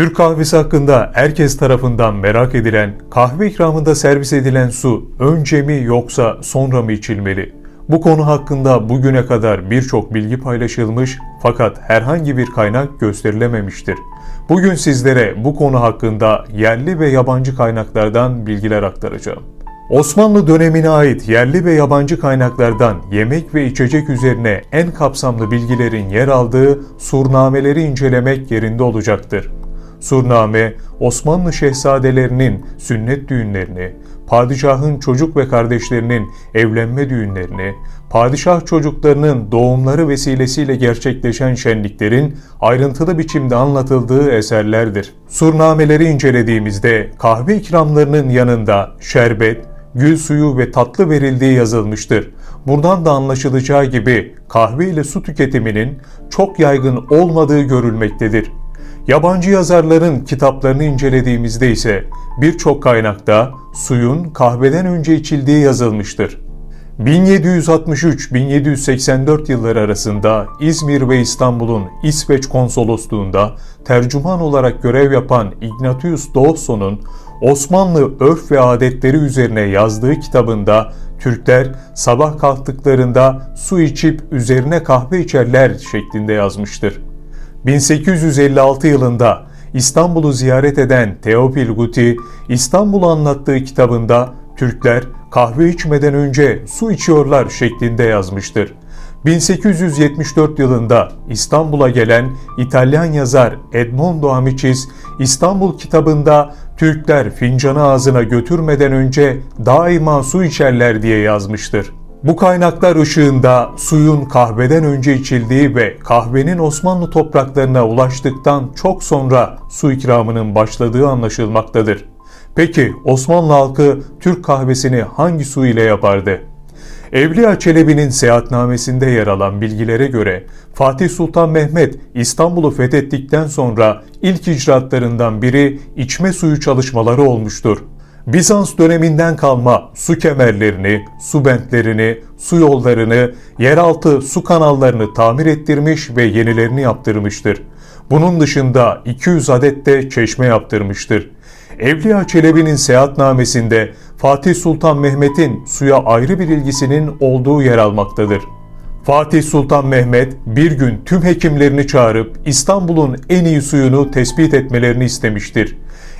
Türk kahvesi hakkında herkes tarafından merak edilen kahve ikramında servis edilen su önce mi yoksa sonra mı içilmeli? Bu konu hakkında bugüne kadar birçok bilgi paylaşılmış fakat herhangi bir kaynak gösterilememiştir. Bugün sizlere bu konu hakkında yerli ve yabancı kaynaklardan bilgiler aktaracağım. Osmanlı dönemine ait yerli ve yabancı kaynaklardan yemek ve içecek üzerine en kapsamlı bilgilerin yer aldığı surnameleri incelemek yerinde olacaktır. Surname, Osmanlı şehzadelerinin sünnet düğünlerini, padişahın çocuk ve kardeşlerinin evlenme düğünlerini, padişah çocuklarının doğumları vesilesiyle gerçekleşen şenliklerin ayrıntılı biçimde anlatıldığı eserlerdir. Surnameleri incelediğimizde kahve ikramlarının yanında şerbet, gül suyu ve tatlı verildiği yazılmıştır. Buradan da anlaşılacağı gibi kahve ile su tüketiminin çok yaygın olmadığı görülmektedir. Yabancı yazarların kitaplarını incelediğimizde ise birçok kaynakta suyun kahveden önce içildiği yazılmıştır. 1763-1784 yılları arasında İzmir ve İstanbul'un İsveç konsolosluğunda tercüman olarak görev yapan Ignatius Dawson'un Osmanlı örf ve adetleri üzerine yazdığı kitabında Türkler sabah kalktıklarında su içip üzerine kahve içerler şeklinde yazmıştır. 1856 yılında İstanbul'u ziyaret eden Teofil Guti, İstanbul'u anlattığı kitabında Türkler kahve içmeden önce su içiyorlar şeklinde yazmıştır. 1874 yılında İstanbul'a gelen İtalyan yazar Edmondo Amicis, İstanbul kitabında Türkler fincanı ağzına götürmeden önce daima su içerler diye yazmıştır. Bu kaynaklar ışığında suyun kahveden önce içildiği ve kahvenin Osmanlı topraklarına ulaştıktan çok sonra su ikramının başladığı anlaşılmaktadır. Peki Osmanlı halkı Türk kahvesini hangi su ile yapardı? Evliya Çelebi'nin seyahatnamesinde yer alan bilgilere göre Fatih Sultan Mehmet İstanbul'u fethettikten sonra ilk icraatlarından biri içme suyu çalışmaları olmuştur. Bizans döneminden kalma su kemerlerini, su bentlerini, su yollarını, yeraltı su kanallarını tamir ettirmiş ve yenilerini yaptırmıştır. Bunun dışında 200 adet de çeşme yaptırmıştır. Evliya Çelebi'nin seyahatnamesinde Fatih Sultan Mehmet'in suya ayrı bir ilgisinin olduğu yer almaktadır. Fatih Sultan Mehmet bir gün tüm hekimlerini çağırıp İstanbul'un en iyi suyunu tespit etmelerini istemiştir.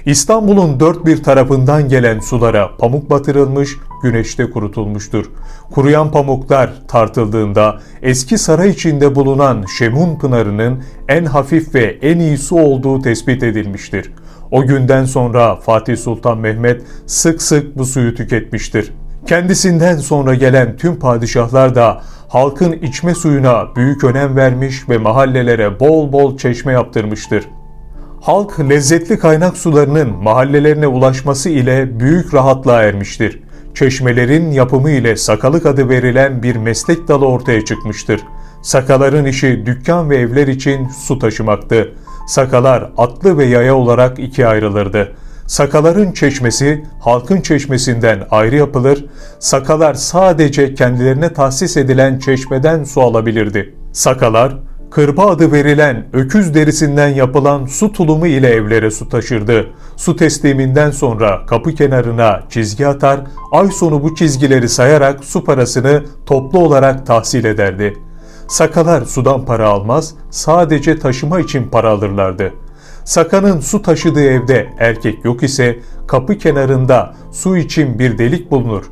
İstanbul'un dört bir tarafından gelen sulara pamuk batırılmış, güneşte kurutulmuştur. Kuruyan pamuklar tartıldığında eski saray içinde bulunan Şemun Pınarı'nın en hafif ve en iyi su olduğu tespit edilmiştir. O günden sonra Fatih Sultan Mehmet sık sık bu suyu tüketmiştir. Kendisinden sonra gelen tüm padişahlar da halkın içme suyuna büyük önem vermiş ve mahallelere bol bol çeşme yaptırmıştır. Halk lezzetli kaynak sularının mahallelerine ulaşması ile büyük rahatlığa ermiştir. Çeşmelerin yapımı ile sakalık adı verilen bir meslek dalı ortaya çıkmıştır. Sakaların işi dükkan ve evler için su taşımaktı. Sakalar atlı ve yaya olarak ikiye ayrılırdı. Sakaların çeşmesi halkın çeşmesinden ayrı yapılır, sakalar sadece kendilerine tahsis edilen çeşmeden su alabilirdi. Sakalar, kırba adı verilen öküz derisinden yapılan su tulumu ile evlere su taşırdı. Su tesliminden sonra kapı kenarına çizgi atar, ay sonu bu çizgileri sayarak su parasını toplu olarak tahsil ederdi. Sakalar sudan para almaz, sadece taşıma için para alırlardı. Sakanın su taşıdığı evde erkek yok ise kapı kenarında su için bir delik bulunur.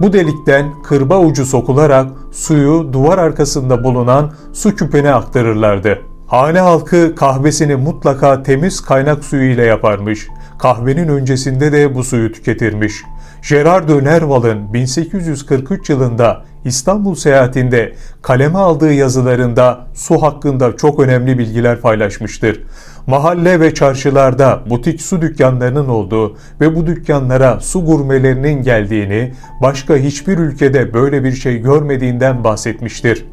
Bu delikten kırba ucu sokularak suyu duvar arkasında bulunan su küpene aktarırlardı. Hane halkı kahvesini mutlaka temiz kaynak suyu ile yaparmış. Kahvenin öncesinde de bu suyu tüketirmiş. Gerard de Nerval'ın 1843 yılında İstanbul seyahatinde kaleme aldığı yazılarında su hakkında çok önemli bilgiler paylaşmıştır. Mahalle ve çarşılarda butik su dükkanlarının olduğu ve bu dükkanlara su gurmelerinin geldiğini, başka hiçbir ülkede böyle bir şey görmediğinden bahsetmiştir.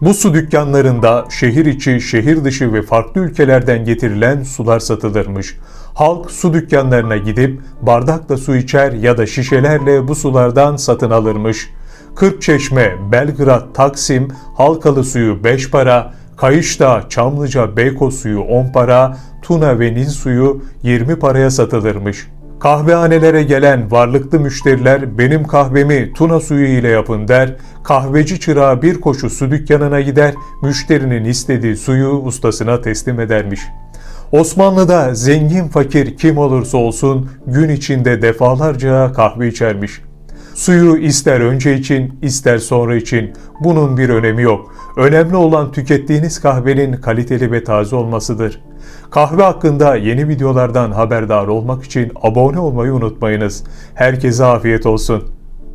Bu su dükkanlarında şehir içi, şehir dışı ve farklı ülkelerden getirilen sular satılırmış. Halk su dükkanlarına gidip bardakla su içer ya da şişelerle bu sulardan satın alırmış. Kırkçeşme, Belgrad, Taksim, halkalı suyu 5 para, Kayış'ta Çamlıca Beykoz suyu 10 para, Tuna ve Nil suyu 20 paraya satılırmış. Kahvehanelere gelen varlıklı müşteriler benim kahvemi Tuna suyu ile yapın der, kahveci çırağı bir koşu su dükkanına gider, müşterinin istediği suyu ustasına teslim edermiş. Osmanlı'da zengin fakir kim olursa olsun gün içinde defalarca kahve içermiş. Suyu ister önce için, ister sonra için bunun bir önemi yok. Önemli olan tükettiğiniz kahvenin kaliteli ve taze olmasıdır. Kahve hakkında yeni videolardan haberdar olmak için abone olmayı unutmayınız. Herkese afiyet olsun.